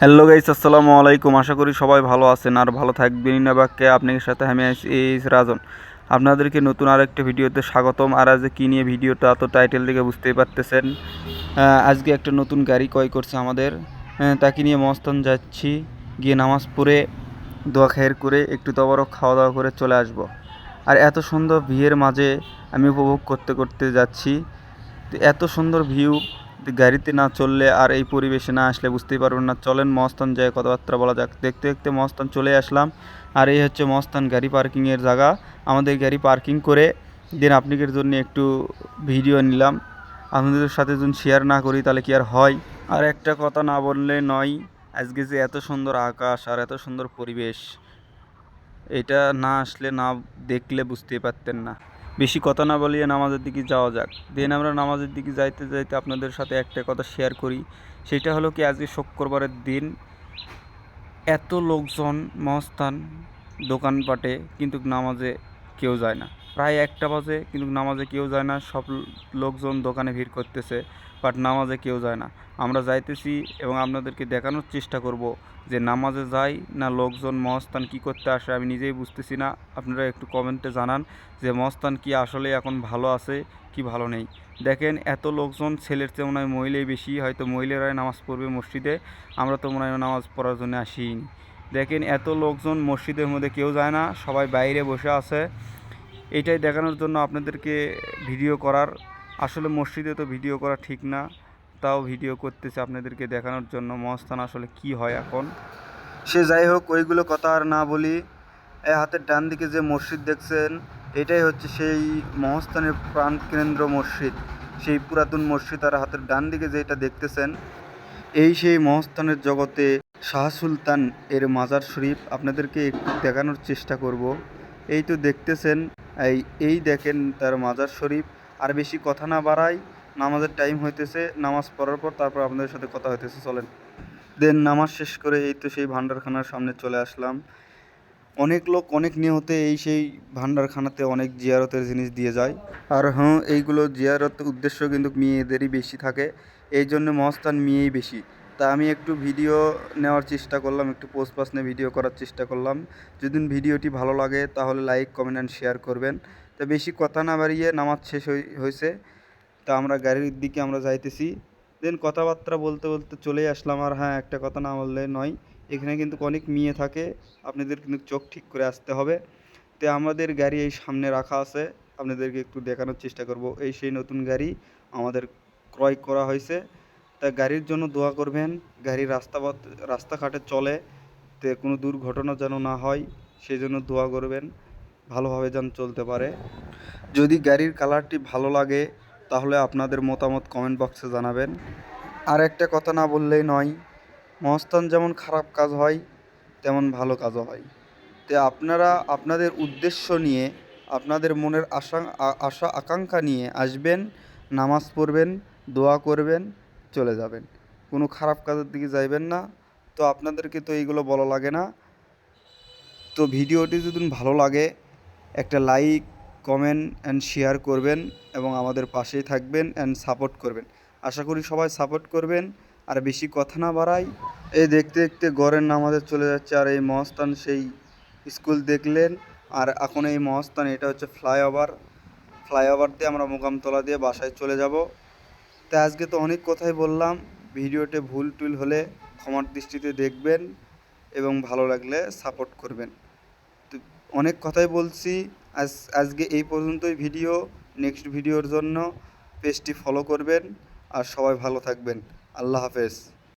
Hello guys আসসালামু আলাইকুম। আশা করি সবাই ভালো আছেন আর ভালো থাকবেন। না বাক্যে আপনাদের সাথে আমি এইচ রাজন। আপনাদেরকে নতুন আরেকটা ভিডিওতে স্বাগতম। আর আজ কী নিয়ে ভিডিওটা তো টাইটেল দেখে বুঝতেই পারতেছেন। আজকে একটা নতুন গাড়ি ক্রয় করছে আমাদের। তাকে নিয়ে মস্তান যাচ্ছি। গিয়ে নামাজ পড়ে, দোয়া খায়ের করে, একটু তবরও খাওয়া দাওয়া করে চলে আসব। আর এত সুন্দর ভিড়ের মাঝে আমি উপভোগ করতে করতে যাচ্ছি। এত সুন্দর ভিউ গাড়িতে না চললে আর এই পরিবেশে না আসলে বুঝতেই পারবেন না। চলেন মস্তান যায় কথাবার্তা বলা যাক। দেখতে দেখতে মস্তান চলে আসলাম। আর এই হচ্ছে মস্তান গাড়ি পার্কিংয়ের জায়গা। আমাদের গাড়ি পার্কিং করে দেন আপনাদের জন্য একটু ভিডিও নিলাম। আপনাদের সাথে যদি শেয়ার না করি তাহলে কি আর হয়? আর একটা কথা না বললে নয়, আজকে যে এত সুন্দর আকাশ আর এত সুন্দর পরিবেশ, এটা না আসলে না দেখলে বুঝতেই পারতেন না। বেশি কথা না বলিয়ে নামাজের দিকে যাওয়া যাক। দেন আমরা নামাজের দিকে যাইতে যাইতে আপনাদের সাথে একটা কথা শেয়ার করি। সেটা হলো কি, আজকে শুক্রবারের দিন এত লোকজন মহস্থান দোকানপাটে কিন্তু নামাজে কেউ যায় না। প্রায় একটা বাজে, কিন্তু নামাজে কেউ যায় না, সব লোকজন দোকানে ভিড় করতেছে বাট নামাজে কেউ যায় না। আমরা যাইতেছি এবং আপনাদেরকে দেখানোর চেষ্টা করব যে নামাজে যাই না লোকজন মহস্থান কি করতে আসে, আমি নিজেই বুঝতেছি না। আপনারা একটু কমেন্টে জানান যে মহস্থান কি আসলে এখন ভালো আছে, কি ভালো নেই। দেখেন, এত লোকজন, ছেলের চেয়ে মনে হয় মহিলাই বেশি, হয়তো মহিলারাই নামাজ পড়বে মসজিদে, আমরা তো মনে হয় নামাজ পড়ার জন্য আসিনি। দেখেন, এত লোকজন মসজিদের মধ্যে কেউ যায় না, সবাই বাইরে বসে আছে। এটাই দেখানোর জন্য আপনাদেরকে ভিডিও করার। আসলে মসজিদে তো ভিডিও করা ঠিক না, তাও ভিডিও করতেছে আপনাদেরকে দেখানোর জন্য মহস্থান আসলে কি হয় এখন। সে যাই হোক, ওইগুলো কথা আর না বলি, এ হাতের ডান দিকে যে মসজিদ দেখছেন, এটাই হচ্ছে সেই মহস্থানের প্রাণকেন্দ্র মসজিদ। সেই পুরাতন মসজিদ আর হাতের ডান দিকে যেটা দেখতেছেন, এই সেই মহস্থানের জগতে শাহ সুলতান এর মাজার শরীফ আপনাদেরকে একটু দেখানোর চেষ্টা করব। এই তো দেখতেছেন, এই এই দেখেন তার মাজার শরীফ। আর বেশি কথা না বাড়াই, নামাজের টাইম হইতেছে, নামাজ পড়ার পর তারপর আপনাদের সাথে কথা হইতেছে, চলেন। দেন নামাজ শেষ করে এই তো সেই ভান্ডারখানার সামনে চলে আসলাম। অনেক লোক, অনেক নিয়তে এই সেই ভান্ডারখানাতে অনেক জিয়ারতের জিনিস দিয়ে যায়। আর হ্যাঁ এইগুলো জিয়ারতের উদ্দেশ্য কিন্তু মেয়েদেরই বেশি থাকে। এই জন্য মহস্থান মেয়েই বেশি। তা আমি একটু ভিডিও নেওয়ার চেষ্টা করলাম, একটু পোস্ট পাস নিয়ে ভিডিও করার চেষ্টা করলাম। যদি ভিডিওটি ভালো লাগে, তাহলে লাইক কমেন্ট অ্যান্ড শেয়ার করবেন। তা বেশি কথা না বাড়িয়ে নামাজ শেষ হয়েছে তা আমরা গাড়ির দিকে আমরা যাইতেছি। দেন কথাবার্তা বলতে বলতে চলে আসলাম আর হ্যাঁ একটা কথা না বললে নয়। এখানে কিন্তু অনেক মেয়ে থাকে, আপনাদের কিন্তু চোখ ঠিক করে আসতে হবে। তো আমাদের গাড়ি এই সামনে রাখা আছে, আপনাদেরকে একটু দেখানোর চেষ্টা করব। এই সেই নতুন গাড়ি আমাদের ক্রয় করা হয়েছে তা গাড়ির জন্য দোয়া করবেন। গাড়ি রাস্তাপথ রাস্তাঘাটে চলে, তে কোনো দুর্ঘটনা যেন না হয় সেই জন্য দোয়া করবেন। ভালোভাবে যেন চলতে পারে। যদি গাড়ির কালারটি ভালো লাগে, তাহলে আপনাদের মতামত কমেন্ট বক্সে জানাবেন। আর একটা কথা না বললেই নয়, মহস্থান যেমন খারাপ কাজ হয়, তেমন ভালো কাজও হয়। তো আপনারা, আপনাদের উদ্দেশ্য নিয়ে, আপনাদের মনের আশা আশা, আকাঙ্ক্ষা নিয়ে আসবেন, নামাজ পড়বেন, দোয়া করবেন। চলে যাবেন। কোনো খারাপ কাজের দিকে যাইবেন না। তো আপনাদেরকে তো এইগুলো বলা লাগে না। তো ভিডিওটি যদি ভালো লাগে, একটা লাইক, কমেন্ট অ্যান্ড শেয়ার করবেন এবং আমাদের পাশেই থাকবেন অ্যান্ড সাপোর্ট করবেন। আশা করি সবাই সাপোর্ট করবেন। আর বেশি কথা না বাড়াই। এই দেখতে দেখতে গড়ের নামাজে চলে যাচ্ছে আর এই মহস্থান সেই স্কুল দেখলেন। আর এখন এই মহস্থান, এটা হচ্ছে ফ্লাইওভার ফ্লাইওভার দিয়ে আমরা মোকামতলা দিয়ে বাসায় চলে যাব। তা আজকে তো অনেক কথাই বললাম। ভিডিওতে ভুল টুল হলে ক্ষমার দৃষ্টিতে দেখবেন এবং ভালো লাগলে সাপোর্ট করবেন। তো অনেক কথাই বলছি। আজ, আজকে এই পর্যন্তই ভিডিও। নেক্সট ভিডিওর জন্য পেজটি ফলো করবেন। আর সবাই ভালো থাকবেন। আল্লাহ হাফেজ।